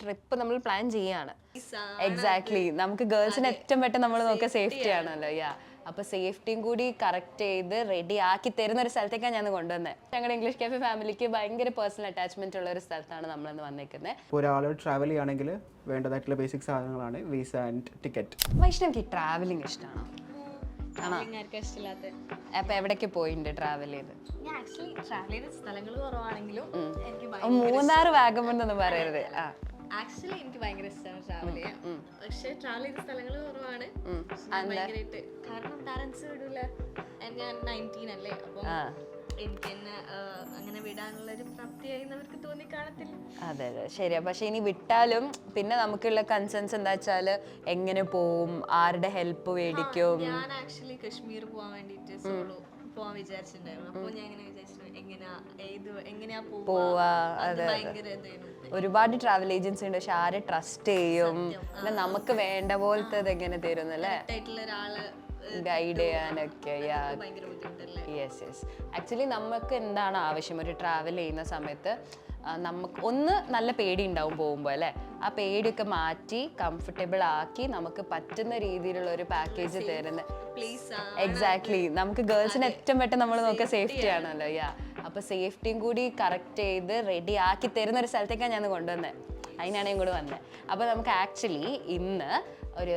Trip നമ്മൾ plan ചെയ്യാണ്. Exactly നമുക്ക് ഗേൾസിന് ഏറ്റവും പെട്ടെന്ന് നമ്മൾ നോക്കുക സേഫ്റ്റി ആണല്ലോ യാ അപ്പൊ സേഫ്റ്റിയും കൂടി കറക്റ്റ് ചെയ്ത് റെഡി ആക്കി തരുന്ന ഒരു സ്ഥലത്തേക്കാണ് ഞാൻ കൊണ്ടുവന്നത് ഞങ്ങളുടെ ഇംഗ്ലീഷ് കാഫി ഫാമിലിക്ക് ഭയങ്കര പേഴ്സണൽ അറ്റാച്ച്മെന്റ് ഉള്ള ഒരു സ്ഥലത്താണ് നമ്മൾ വന്നേക്കുന്നത് ഒരാൾ ട്രാവൽ ചെയ്യുകയാണെങ്കിൽ വേണ്ടതായിട്ടുള്ള ബേസിക് സാധനങ്ങളാണ് വിസ ആൻഡ് ടിക്കറ്റ് വൈഷ്ണവിക്ക് ട്രാവലിംഗ് ഇഷ്ടമാണോ അപ്പൊ എവിടേക്ക് പോയിട്ടുണ്ട് ട്രാവൽ ചെയ്ത്? ഞാൻ ആക്ച്വലി ട്രാവൽ സ്ഥലങ്ങൾ കുറവാണെങ്കിലും എനിക്ക് ഓ, മൂന്നാറ് വാഗമൺ എന്നൊന്നും പറയരുത്. ആ. ആക്ച്വലി എനിക്ക് ഭയങ്കര ഇഷ്ടമാണ് ട്രാവൽ ചെയ്യാൻ പക്ഷെ ട്രാവൽ ചെയ്ത സ്ഥലങ്ങൾ കുറവാണ്. ഭയങ്കരമായിട്ട് കാരണം പാരന്റ്സ് വിടൂല. ഞാൻ നയന്റീൻ അല്ലേ? അപ്പൊ ആ. എനിക്ക് എന്നെ ആ, അങ്ങനെ വിടാനുള്ള ഒരു പ്രാപ്തിയായി അവർക്ക് തോന്നി കാണത്തില്ല. അതെ അതെ. ശരിയാ. പക്ഷെ ഇനി വിട്ടാലും പിന്നെ നമുക്കുള്ള കൺസേൺസ് എന്താ വെച്ചാൽ എങ്ങനെ പോവും? ആരുടെ ഹെൽപ്പ് മേടിക്കും? ഞാൻ ആക്ച്വലി കശ്മീർ പോവാൻ വേണ്ടിട്ട് സോളോ പോവാൻ വിചാരിച്ചിട്ടുണ്ടായിരുന്നു. അപ്പൊ ഞാൻ ഇങ്ങനെ എങ്ങനെയാ ഏത് എങ്ങനെയാ പോവാ ഭയങ്കര ഇതായിരുന്നു. ഒരുപാട് ട്രാവൽ ഏജൻസി ഉണ്ട്. പക്ഷെ ആരെ ട്രസ്റ്റ് ചെയ്യും? പിന്നെ നമുക്ക് വേണ്ട പോലത്തെ എങ്ങനെ തരും അല്ലേ ഗൈഡ് ചെയ്യാനൊക്കെ യെസ് യെസ് ആക്ച്വലി നമുക്ക് എന്താണ് ആവശ്യം? ഒരു ട്രാവൽ ചെയ്യുന്ന സമയത്ത് നമുക്ക് ഒന്ന് നല്ല പേടി ഉണ്ടാവും പോകുമ്പോൾ അല്ലേ? ആ പേടിയൊക്കെ മാറ്റി കംഫർട്ടബിൾ ആക്കി നമുക്ക് പറ്റുന്ന രീതിയിലുള്ള ഒരു പാക്കേജ് തരുന്ന പ്ലീസ് എക്സാക്ട്ലി നമുക്ക് ഗേൾസിന് ഏറ്റവും പെട്ടെന്ന് നമ്മൾ നോക്കുക സേഫ്റ്റി ആണല്ലോ യാ അപ്പൊ സേഫ്റ്റിയും കൂടി കറക്റ്റ് ചെയ്ത് റെഡി ആക്കി തരുന്ന ഒരു സ്ഥലത്തേക്കാണ് ഞാൻ കൊണ്ടുവന്നത് അതിനാണ് ഞാൻ കൂടെ വന്നത് അപ്പോൾ നമുക്ക് ആക്ച്വലി ഇന്ന് ഒരു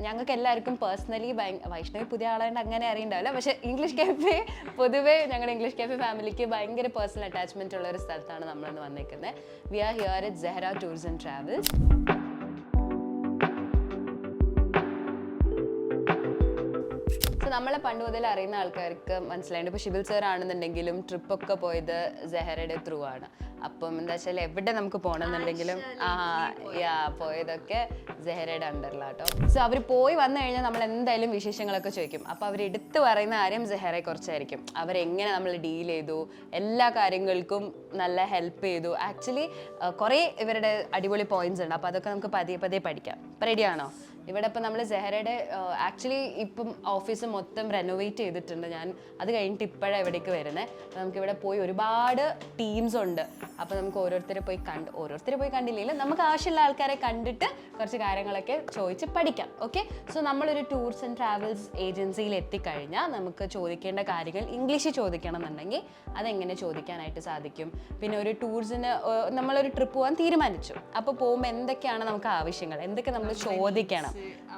ഞങ്ങൾക്ക് എല്ലാവർക്കും പേഴ്സണലി വൈഷ്ണവി പുതിയ ആളായിട്ട് അങ്ങനെ അറിയണ്ടാവില്ല. പക്ഷേ ഇംഗ്ലീഷ് കാഫേ പൊതുവേ ഞങ്ങളുടെ ഇംഗ്ലീഷ് കാഫേ ഫാമിലിക്ക് ഭയങ്കര പേഴ്സണൽ അറ്റാച്ച്മെന്റ് ഉള്ള ഒരു സ്ഥലത്താണ് നമ്മളിന്ന് വന്നിരിക്കുന്നത് we are here at Sehra and travels നമ്മളെ പണ്ട് മുതൽ അറിയുന്ന ആൾക്കാർക്ക് മനസ്സിലായിട്ട് ഇപ്പോൾ ഷിബിൽ സർ ആണെന്നുണ്ടെങ്കിലും ട്രിപ്പൊക്കെ പോയത് സെഹറയുടെ ത്രൂ ആണ്. അപ്പം എന്താ വെച്ചാൽ എവിടെ നമുക്ക് പോകണമെന്നുണ്ടെങ്കിലും ആ യാ പോയതൊക്കെ സെഹറയുടെ അണ്ടറിലാട്ടോ സോ അവർ പോയി വന്നു കഴിഞ്ഞാൽ നമ്മൾ എന്തായാലും വിശേഷങ്ങളൊക്കെ ചോദിക്കും. അപ്പോൾ അവർ എടുത്തു പറയുന്ന കാര്യം സെഹറയെ കുറിച്ചായിരിക്കും. അവരെങ്ങനെ നമ്മൾ ഡീൽ ചെയ്തു എല്ലാ കാര്യങ്ങൾക്കും നല്ല ഹെൽപ്പ് ചെയ്തു. ആക്ച്വലി കുറേ ഇവരുടെ അടിപൊളി പോയിന്റ്സ് ഉണ്ട്. അപ്പോൾ അതൊക്കെ നമുക്ക് പതിയെ പതിയെ പഠിക്കാം. റെഡിയാണോ ഇവിടെ ഇപ്പം നമ്മൾ സെഹറയുടെ ആക്ച്വലി ഇപ്പം ഓഫീസ് മൊത്തം റെനോവേറ്റ് ചെയ്തിട്ടുണ്ട്. ഞാൻ അത് കഴിഞ്ഞിട്ട് ഇപ്പോഴാണ് ഇവിടേക്ക് വരുന്നത് നമുക്ക് ഇവിടെ പോയി ഒരുപാട് ടീംസ് ഉണ്ട്. അപ്പോൾ നമുക്ക് ഓരോരുത്തരെ പോയി കണ്ട് ഓരോരുത്തരെ പോയി കണ്ടില്ലെങ്കിലും നമുക്ക് ആവശ്യമുള്ള ആൾക്കാരെ കണ്ടിട്ട് കുറച്ച് കാര്യങ്ങളൊക്കെ ചോദിച്ച് പഠിക്കാം. ഓക്കെ സോ നമ്മളൊരു ടൂർസ് ആൻഡ് ട്രാവൽസ് ഏജൻസിയിൽ എത്തിക്കഴിഞ്ഞാൽ നമുക്ക് ചോദിക്കേണ്ട കാര്യങ്ങൾ ഇംഗ്ലീഷിൽ ചോദിക്കണം എന്നുണ്ടെങ്കിൽ അതെങ്ങനെ ചോദിക്കാനായിട്ട് സാധിക്കും? പിന്നെ ഒരു ടൂർസിന് നമ്മളൊരു ട്രിപ്പ് പോകാൻ തീരുമാനിച്ചു. അപ്പോൾ പോകുമ്പോൾ എന്തൊക്കെയാണ് നമുക്ക് ആവശ്യങ്ങൾ? എന്തൊക്കെ നമ്മൾ ചോദിക്കണം?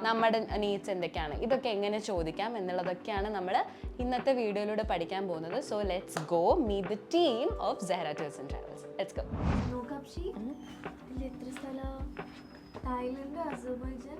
നമ്മുടെ നീഡ്സ് എന്തൊക്കെയാണ്? ഇതൊക്കെ എങ്ങനെ ചോദിക്കാം എന്നുള്ളതൊക്കെയാണ് നമ്മൾ ഇന്നത്തെ വീഡിയോയിലൂടെ പഠിക്കാൻ പോകുന്നത്. So let's go meet the team of Sehra tours and travels let's go Thailand Azerbaijan.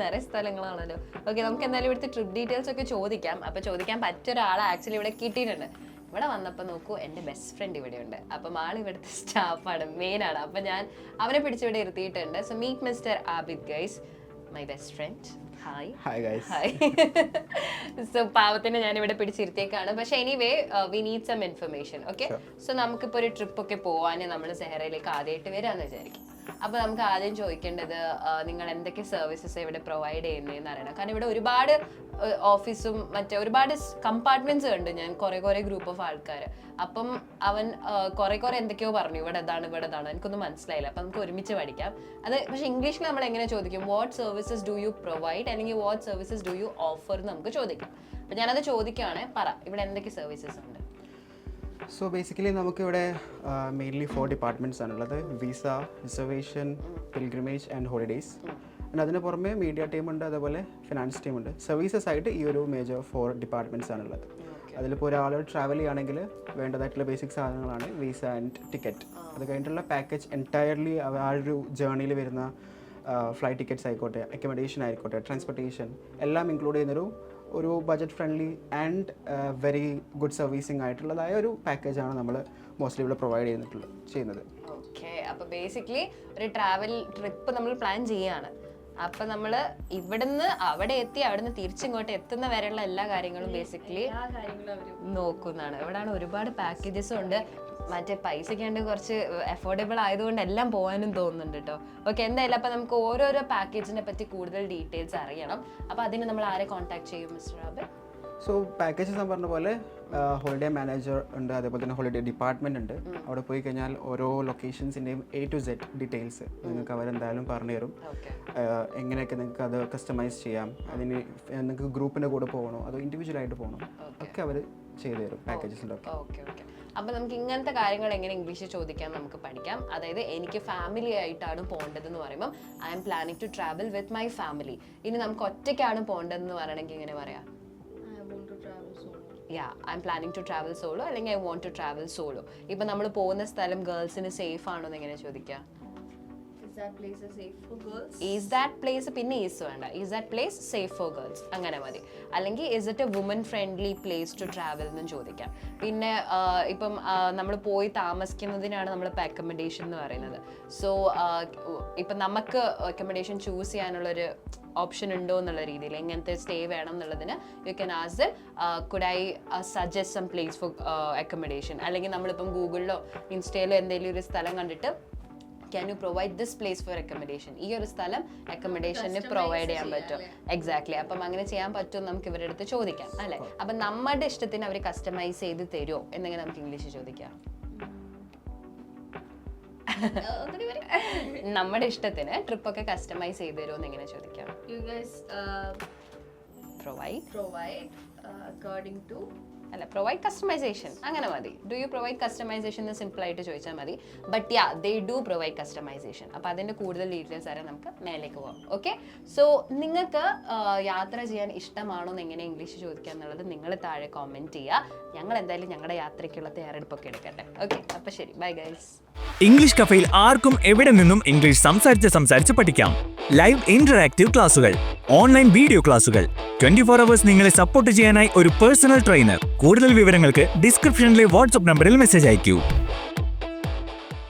നിറയെ സ്ഥലങ്ങളാണല്ലോ. ഓക്കെ നമുക്ക് എന്തായാലും ഇവിടുത്തെ ട്രിപ്പ് ഡീറ്റെയിൽസ് ഒക്കെ ചോദിക്കാം. അപ്പൊ ചോദിക്കാൻ പറ്റിയ ഒരാളെ ആക്ച്വലി ഇവിടെ കിട്ടിയിട്ടുണ്ട്. ഇവിടെ വന്നപ്പോൾ നോക്കൂ എന്റെ ബെസ്റ്റ് ഫ്രണ്ട് ഇവിടെ ഉണ്ട് അപ്പം ആൾ ഇവിടുത്തെ സ്റ്റാഫാണ് മെയിനാണ് അപ്പം ഞാൻ അവനെ പിടിച്ചിവിടെ ഇരുത്തിയിട്ടുണ്ട്. So meet mister Abid guys my best friend hi hi guys hi so പാവത്തിന് ഞാൻ ഇവിടെ പിടിച്ചിരുത്തിയേക്കാണ്. പക്ഷേ anyway we need some information okay so നമുക്കിപ്പോൾ ഒരു ട്രിപ്പ് ഒക്കെ പോവാൻ നമ്മൾ സെഹറയിലേക്ക് ആദ്യമായിട്ട് വരാമെന്ന് വിചാരിക്കും. അപ്പോൾ നമുക്ക് ആദ്യം ചോദിക്കേണ്ടത് നിങ്ങൾ എന്തൊക്കെ സർവീസസ് ഇവിടെ പ്രൊവൈഡ് ചെയ്യുന്നതെന്ന് അറിയണം. കാരണം ഇവിടെ ഒരുപാട് ഓഫീസും മറ്റേ ഒരുപാട് കമ്പാർട്ട്മെന്റ്സ് ഉണ്ട്. ഞാൻ കുറേ കുറേ ഗ്രൂപ്പ് ഓഫ് ആൾക്കാർ. അപ്പം അവൻ കുറെ കുറേ എന്തൊക്കെയോ പറഞ്ഞു. ഇവിടെ ഇതാണ് ഇവിടെ ഇതാണ്. എനിക്കൊന്നും മനസ്സിലായില്ല. അപ്പം നമുക്ക് ഒരുമിച്ച് പഠിക്കാം. അത് പക്ഷേ ഇംഗ്ലീഷിൽ നമ്മൾ എങ്ങനെ ചോദിക്കും? What services do you provide അല്ലെങ്കിൽ what services do you offer എന്ന് നമുക്ക് ചോദിക്കാം. അപ്പം ഞാനത് ചോദിക്കുകയാണെങ്കിൽ പറ. ഇവിടെ എന്തൊക്കെ സർവീസസ് ഉണ്ട്? സോ ബേസിക്കലി നമുക്കിവിടെ മെയിൻലി ഫോർ ഡിപ്പാർട്ട്മെന്റ്സ് ആണുള്ളത്. Visa reservation pilgrimage and holidays and അതിന് പുറമെ മീഡിയ ടീമുണ്ട് അതുപോലെ ഫിനാൻസ് ടീമുണ്ട് സർവീസസ് ആയിട്ട് ഈ ഒരു മേജർ ഫോർ ഡിപ്പാർട്ട്മെന്റ്സ് ആണുള്ളത്. അതിലിപ്പോൾ ഒരാൾ ട്രാവൽ ചെയ്യുകയാണെങ്കിൽ വേണ്ടതായിട്ടുള്ള ബേസിക് സാധനങ്ങളാണ് വിസ ആൻഡ് ടിക്കറ്റ് അത് കഴിഞ്ഞിട്ടുള്ള പാക്കേജ് എന്റയർലി ആ ഒരു ജേർണിയിൽ വരുന്ന ഫ്ലൈറ്റ് ടിക്കറ്റ്സ് ആയിക്കോട്ടെ അക്കോമഡേഷൻ ആയിക്കോട്ടെ ട്രാൻസ്പോർട്ടേഷൻ എല്ലാം ഇൻക്ലൂഡ് ചെയ്യുന്നൊരു ഒരു budget friendly and very good servicing ആയിട്ടുള്ളതായ ഒരു പാക്കേജാണ് നമ്മൾ മോസ്റ്റ്ലി ഇവിടെ പ്രൊവൈഡ് ചെയ്തിട്ടുള്ളത് ചെയ്യുന്നത്. ഓക്കെ അപ്പോൾ ബേസിക്കലി ഒരു ട്രാവൽ ട്രിപ്പ് നമ്മൾ പ്ലാൻ ചെയ്യാണ്. അപ്പൊ നമ്മൾ ഇവിടുന്ന് അവിടെ എത്തി അവിടുന്ന് തിരിച്ചിങ്ങോട്ട് എത്തുന്ന വരെയുള്ള എല്ലാ കാര്യങ്ങളും ബേസിക്കലി നോക്കുന്നതാണ്. ഇവിടാണ് ഒരുപാട് പാക്കേജസ് ഉണ്ട്. മറ്റേ പൈസയ്ക്ക് ഉണ്ട് കുറച്ച് അഫോർഡബിൾ ആയതുകൊണ്ട് എല്ലാം പോകാനും തോന്നുന്നുണ്ട് കേട്ടോ ഓക്കെ എന്തായാലും അപ്പൊ നമുക്ക് ഓരോരോ പാക്കേജിനെ പറ്റി കൂടുതൽ ഡീറ്റെയിൽസ് അറിയണം. അപ്പൊ അതിന് നമ്മൾ ആരെ കോൺടാക്ട് ചെയ്യും മിസ്റ്റർ റാബിൻ സോ പാക്കേജസ് എന്ന് പറഞ്ഞ പോലെ ഹോളിഡേ മാനേജർ ഉണ്ട് അതേപോലെ തന്നെ ഹോളിഡേ ഡിപ്പാർട്ട്മെന്റ് ഉണ്ട്. അവിടെ പോയി കഴിഞ്ഞാൽ ഓരോ ലൊക്കേഷൻസിന്റെയും എ ടു സെഡ് ഡീറ്റെയിൽസ് നിങ്ങൾക്ക് അവരെന്തായാലും പറഞ്ഞു തരും. ഓക്കെ എങ്ങനെയൊക്കെ നിങ്ങൾക്ക് അത് കസ്റ്റമൈസ് ചെയ്യാം അതിന് നിങ്ങൾക്ക് ഗ്രൂപ്പിന്റെ കൂടെ പോകണോ അതോ ഇൻഡിവിജ്വലായിട്ട് പോകണോ ഒക്കെ അവർ ചെയ്തു തരും പാക്കേജസിന്റെ ഒക്കെ. ഓക്കെ ഓക്കെ അപ്പൊ നമുക്ക് ഇങ്ങനത്തെ കാര്യങ്ങൾ എങ്ങനെ ഇംഗ്ലീഷിൽ ചോദിക്കാൻ നമുക്ക് പഠിക്കാം. അതായത് എനിക്ക് ഫാമിലി ആയിട്ടാണ് പോകേണ്ടതെന്ന് പറയുമ്പോൾ I'm planning to travel with my family ഇനി നമുക്ക് ഒറ്റയ്ക്കാണ് പോകേണ്ടതെന്ന് പറയണമെങ്കിൽ ഇങ്ങനെ പറയാം? Yeah I'm planning to travel solo അല്ലെങ്കിൽ I want to travel solo ഇപ്പം നമ്മൾ പോകുന്ന സ്ഥലം ഗേൾസിന് സേഫ് ആണോ എന്ന് എങ്ങനെ ചോദിക്കാം ഈസ് ദാറ്റ് പ്ലേസ് പിന്നെ ഈസ് വേണ്ട. Is that place safe for girls അങ്ങനെ മതി. അല്ലെങ്കിൽ is it a woman friendly place to travel എന്നും ചോദിക്കാം. പിന്നെ ഇപ്പം നമ്മൾ പോയി താമസിക്കുന്നതിനാണ് നമ്മൾ ഇപ്പം അക്കോമഡേഷൻ എന്ന് പറയുന്നത്. സോ ഇപ്പം നമുക്ക് അക്കോമഡേഷൻ ചൂസ് ചെയ്യാനുള്ളൊരു ഓപ്ഷൻ ഉണ്ടോ എന്നുള്ള രീതിയിൽ എങ്ങനത്തെ സ്റ്റേ വേണം എന്നുള്ളതിന് you can ask could I suggest some place for accommodation അല്ലെങ്കിൽ നമ്മളിപ്പം ഗൂഗിളിലോ ഇൻസ്റ്റയിലോ എന്തെങ്കിലും ഒരു സ്ഥലം കണ്ടിട്ട് can you provide this place for accommodation ഈ ഒരു സ്ഥലം അക്കോമഡേഷന് പ്രൊവൈഡ് ചെയ്യാൻ പറ്റും. എക്സാക്ട്ലി അപ്പം അങ്ങനെ ചെയ്യാൻ പറ്റും നമുക്ക് ഇവരുടെ അടുത്ത് ചോദിക്കാം അല്ലെ? അപ്പം നമ്മുടെ ഇഷ്ടത്തിന് അവർ കസ്റ്റമൈസ് ചെയ്ത് തരുമോ എന്നിങ്ങനെ നമുക്ക് ഇംഗ്ലീഷ് ചോദിക്കാം. നമ്മുടെ ഇഷ്ടത്തിന് ട്രിപ്പ് ഒക്കെ കസ്റ്റമൈസ് ചെയ്ത് തരുമോ എന്ന് എങ്ങനെ ചോദിക്കാം you guys provide provide according to അല്ല പ്രൊവൈഡ് കസ്റ്റമൈസേഷൻ അങ്ങനെ മതി. ഡു യു പ്രൊവൈഡ് കസ്റ്റമൈസേഷൻ എന്ന് സിമ്പിൾ ആയിട്ട് ചോദിച്ചാൽ മതി. But yeah they do provide customization അപ്പോൾ അതിന്റെ കൂടുതൽ ഡീറ്റെയിൽസ് വരെ നമുക്ക് മേലേക്ക് പോകാം ഓക്കെ സോ നിങ്ങൾക്ക് യാത്ര ചെയ്യാൻ ഇഷ്ടമാണോ എന്ന് എങ്ങനെ ഇംഗ്ലീഷ് ചോദിക്കുക എന്നുള്ളത് നിങ്ങൾ താഴെ കോമെന്റ് ചെയ്യുക ഞങ്ങൾ എന്തായാലും ഞങ്ങളുടെ യാത്രയ്ക്കുള്ള തയ്യാറെടുപ്പൊക്കെ എടുക്കട്ടെ. ഓക്കെ അപ്പോൾ ശരി. ബൈ ഗൈസ് ഇംഗ്ലീഷ് കഫയിൽ ആർക്കും എവിടെ നിന്നും ഇംഗ്ലീഷ് സംസാരിച്ച് സംസാരിച്ച് പഠിക്കാം. ലൈവ് ഇന്ററാക്റ്റീവ് ക്ലാസുകൾ ഓൺലൈൻ വീഡിയോ ക്ലാസുകൾ ട്വന്റി ഫോർ അവേഴ്സ് നിങ്ങളെ സപ്പോർട്ട് ചെയ്യാനായി ഒരു പേഴ്സണൽ ട്രെയിനർ കൂടുതൽ വിവരങ്ങൾക്ക് ഡിസ്ക്രിപ്ഷനിലെ വാട്സ്ആപ്പ് നമ്പറിൽ മെസ്സേജ് അയക്കൂ.